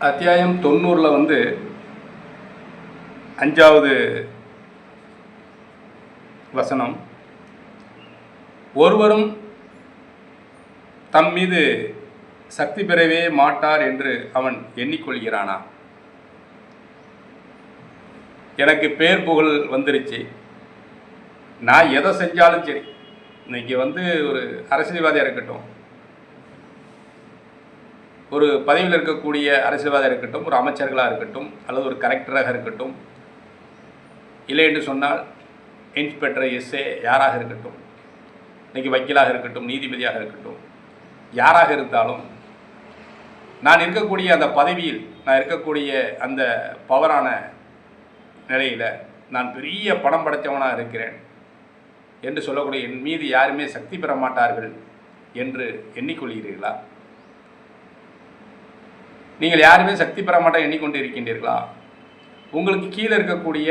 அத்தியாயம் தொண்ணூறில் வந்து அஞ்சாவது வசனம். ஒருவரும் தம் மீது சக்தி பெறவே மாட்டார் என்று அவன் எண்ணிக்கொள்கிறானா? எனக்கு பேர் புகழ் வந்துருச்சு. நான் எதை செஞ்சாலும் சரி. இன்னைக்கு வந்து ஒரு அரசியல்வாதியாக இருக்கட்டும் ஒரு பதவியில் இருக்கக்கூடிய அரசியல்வாதம் இருக்கட்டும் ஒரு அமைச்சர்களாக இருக்கட்டும் அல்லது ஒரு கலெக்டராக இருக்கட்டும் இல்லை என்று சொன்னால் இன்ஸ்பெக்டர் எஸ்ஏ யாராக இருக்கட்டும் இன்றைக்கி வக்கீலாக இருக்கட்டும் நீதிபதியாக இருக்கட்டும் யாராக இருந்தாலும் நான் இருக்கக்கூடிய அந்த பதவியில் நான் இருக்கக்கூடிய அந்த பவரான நிலையில் நான் பெரிய பணம் படைத்தவனாக இருக்கிறேன் என்று சொல்லக்கூடிய என் மீது யாருமே சக்தி பெற மாட்டார்கள் என்று எண்ணிக்கொள்கிறீர்களா? நீங்கள் யாருமே சக்தி பெற எண்ணிக்கொண்டு இருக்கின்றீர்களா உங்களுக்கு கீழே இருக்கக்கூடிய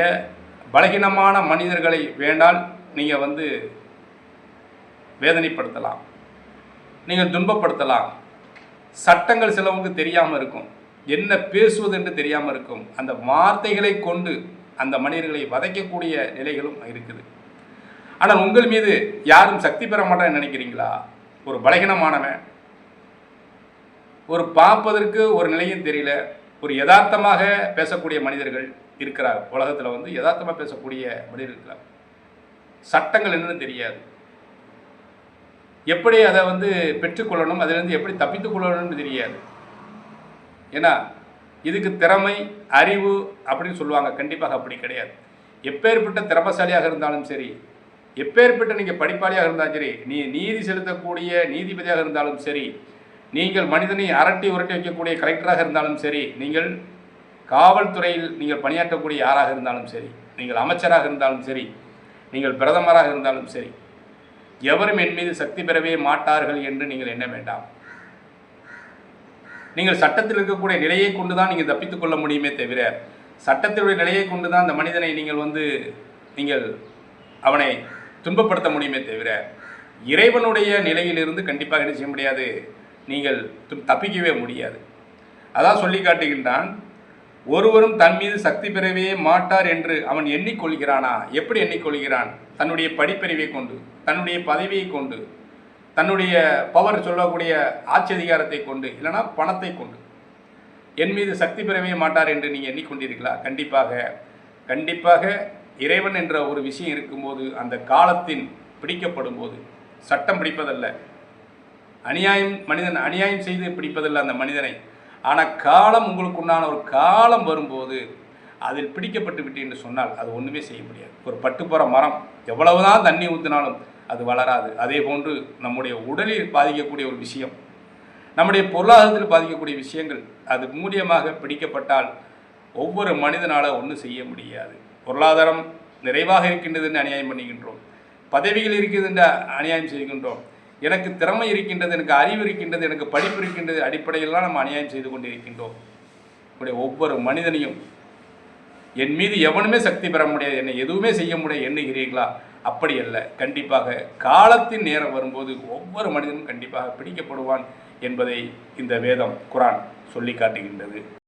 பலகீனமான மனிதர்களை வேண்டால் நீங்கள் வந்து வேதனைப்படுத்தலாம். நீங்கள் துன்பப்படுத்தலாம். சட்டங்கள் சிலவங்க தெரியாமல் இருக்கும். என்ன பேசுவது என்று தெரியாமல் இருக்கும். அந்த வார்த்தைகளை கொண்டு அந்த மனிதர்களை வதைக்கக்கூடிய நிலைகளும் இருக்குது. ஆனால் உங்கள் மீது யாரும் சக்தி பெற மாட்டேன்னு நினைக்கிறீங்களா? ஒரு பலகீனமானவன் ஒரு பார்ப்பதற்கு ஒரு நிலையும் தெரியல. ஒரு யதார்த்தமாக பேசக்கூடிய மனிதர்கள் இருக்கிறார். உலகத்தில் வந்து யதார்த்தமாக பேசக்கூடிய மனிதர்கள் இருக்கிறார். சட்டங்கள் என்னன்னு தெரியாது. எப்படி அதை வந்து பெற்றுக்கொள்ளணும் அதிலிருந்து எப்படி தப்பித்துக் கொள்ளணும்னு தெரியாது. ஏன்னா இதுக்கு திறமை அறிவு அப்படின்னு சொல்லுவாங்க. கண்டிப்பாக அப்படி கிடையாது. எப்பேற்பட்ட திறமசாலியாக இருந்தாலும் சரி எப்பேற்பட்ட நீங்கள் படிப்பாளியாக இருந்தாலும் சரி நீ நீதி செலுத்தக்கூடிய நீதிபதியாக இருந்தாலும் சரி நீங்கள் மனிதனை அரட்டி உரட்டி வைக்கக்கூடிய கலெக்டராக இருந்தாலும் சரி நீங்கள் காவல்துறையில் நீங்கள் பணியாற்றக்கூடிய யாராக இருந்தாலும் சரி நீங்கள் அமைச்சராக இருந்தாலும் சரி நீங்கள் பிரதமராக இருந்தாலும் சரி எவரும் என் மீது சக்தி பெறவே மாட்டார்கள் என்று நீங்கள் எண்ண வேண்டாம். நீங்கள் சட்டத்தில் இருக்கக்கூடிய நிலையை கொண்டு தான் நீங்கள் தப்பித்துக் கொள்ள முடியுமே தவிர சட்டத்தினுடைய நிலையை கொண்டு தான் அந்த மனிதனை நீங்கள் வந்து நீங்கள் அவனை துன்பப்படுத்த முடியுமே தவிர இறைவனுடைய நிலையிலிருந்து கண்டிப்பாக என்ன செய்ய முடியாது? நீங்கள் தப்பிக்கவே முடியாது. அதான் சொல்லி காட்டுகின்றான் ஒருவரும் தன் மீது சக்தி பெறவே மாட்டார் என்று அவன் எண்ணிக்கொள்கிறானா? எப்படி எண்ணிக்கொள்கிறான்? தன்னுடைய படிப்பறிவை கொண்டு தன்னுடைய பதவியை கொண்டு தன்னுடைய பவர் சொல்லக்கூடிய ஆட்சி அதிகாரத்தை கொண்டு இல்லைனா பணத்தை கொண்டு. என் மீது சக்தி பெறவே மாட்டார் என்று நீங்கள் எண்ணிக்கொண்டீர்களா? கண்டிப்பாக. கண்டிப்பாக இறைவன் என்ற ஒரு விஷயம் இருக்கும்போது அந்த காலத்தின் பிடிக்கப்படும் போது சட்டம் பிடிப்பதல்ல. அநியாயம் மனிதன் அநியாயம் செய்து பிடிப்பதில்லை அந்த மனிதனை. ஆனால் காலம் உங்களுக்கு உண்டான ஒரு காலம் வரும்போது அதில் பிடிக்கப்பட்டு விட்டு என்று சொன்னால் அது ஒன்றுமே செய்ய முடியாது. ஒரு பட்டு போகிற மரம் எவ்வளவுதான் தண்ணி ஊற்றினாலும் அது வளராது. அதே போன்று நம்முடைய உடலில் பாதிக்கக்கூடிய ஒரு விஷயம் நம்முடைய பொருளாதாரத்தில் பாதிக்கக்கூடிய விஷயங்கள் அது மூலியமாக பிடிக்கப்பட்டால் ஒவ்வொரு மனிதனால் ஒன்றும் செய்ய முடியாது. பொருளாதாரம் நிறைவாக இருக்கின்றது என்று அநியாயம் பண்ணுகின்றோம். பதவிகள் இருக்கிறது என்று அநியாயம் செய்கின்றோம். எனக்கு திறமை இருக்கின்றது எனக்கு அறிவு இருக்கின்றது எனக்கு படிப்பு இருக்கின்றது அடிப்படையிலாம் நம்ம அநியாயம் செய்து கொண்டு இருக்கின்றோம் இப்படி ஒவ்வொரு மனிதனையும் என் மீது எவனுமே சக்தி பெற முடியாது என்னை எதுவுமே செய்ய முடியாது எண்ணுகிறீர்களா? அப்படி அல்ல. கண்டிப்பாக காலத்தின் நேரம் வரும்போது ஒவ்வொரு மனிதனும் கண்டிப்பாக பிடிக்கப்படுவான் என்பதை இந்த வேதம் குரான் சொல்லி காட்டுகின்றது.